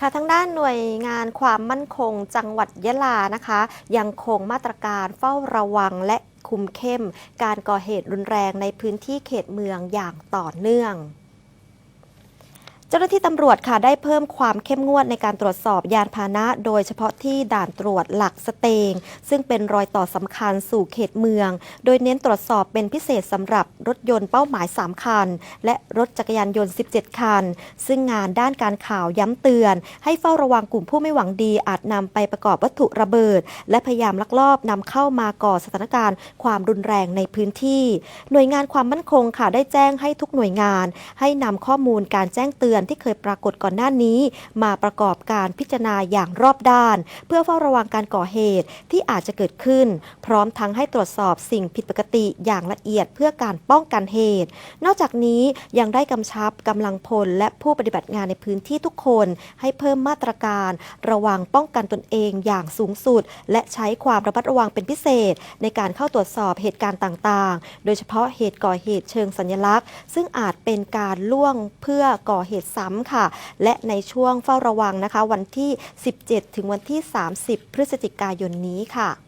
ค่ะทางด้านหน่วยงานความมั่นคงจังหวัดยะลานะคะ ยังคงมาตรการเฝ้าระวังและคุมเข้ม การก่อเหตุรุนแรงในพื้นที่เขตเมืองอย่างต่อเนื่อง จ้าหน้าที่ตำรวจค่ะได้เพิ่มความเข้มงวดในการตรวจสอบยานพาหนะ โดยเฉพาะที่ด่านตรวจหลักสเตง ซึ่งเป็นรอยต่อสำคัญสู่เขตเมือง โดยเน้นตรวจสอบเป็นพิเศษสำหรับรถยนต์เป้าหมาย 3 คัน และรถจักรยานยนต์ 17 คัน ซึ่งงานด้านการข่าวย้ำเตือน ให้เฝ้าระวังกลุ่มผู้ไม่หวังดี อาจนำไปประกอบวัตถุระเบิด และพยายามลักลอบนำเข้ามาก่อสถานการณ์ความรุนแรงในพื้นที่ หน่วยงานความมั่นคงค่ะได้แจ้งให้ทุกหน่วยงาน ให้นำข้อมูลการแจ้งเตือนที่เคยปรากฏก่อนหน้านี้ มาประกอบการพิจารณาอย่างรอบด้าน เพื่อเฝ้าระวังการก่อเหตุที่อาจจะเกิดขึ้น พร้อมทั้งให้ตรวจสอบสิ่งผิดปกติอย่างละเอียดเพื่อการป้องกันเหตุ นอกจากนี้ยังได้กำชับกำลังพลและผู้ปฏิบัติงานในพื้นที่ทุกคน ให้เพิ่มมาตรการ ระวังป้องกันตนเองอย่างสูงสุด และใช้ความระมัดระวังเป็นพิเศษ ในการเข้าตรวจสอบเหตุการณ์ต่างๆ โดยเฉพาะเหตุก่อเหตุเชิงสัญลักษณ์ ซึ่งอาจเป็นการล่วงเพื่อก่อเหตุซ้ำค่ะ และในช่วงเฝ้าระวังนะคะ วันที่ 17 ถึงวันที่ 30 พฤศจิกายนนี้ค่ะ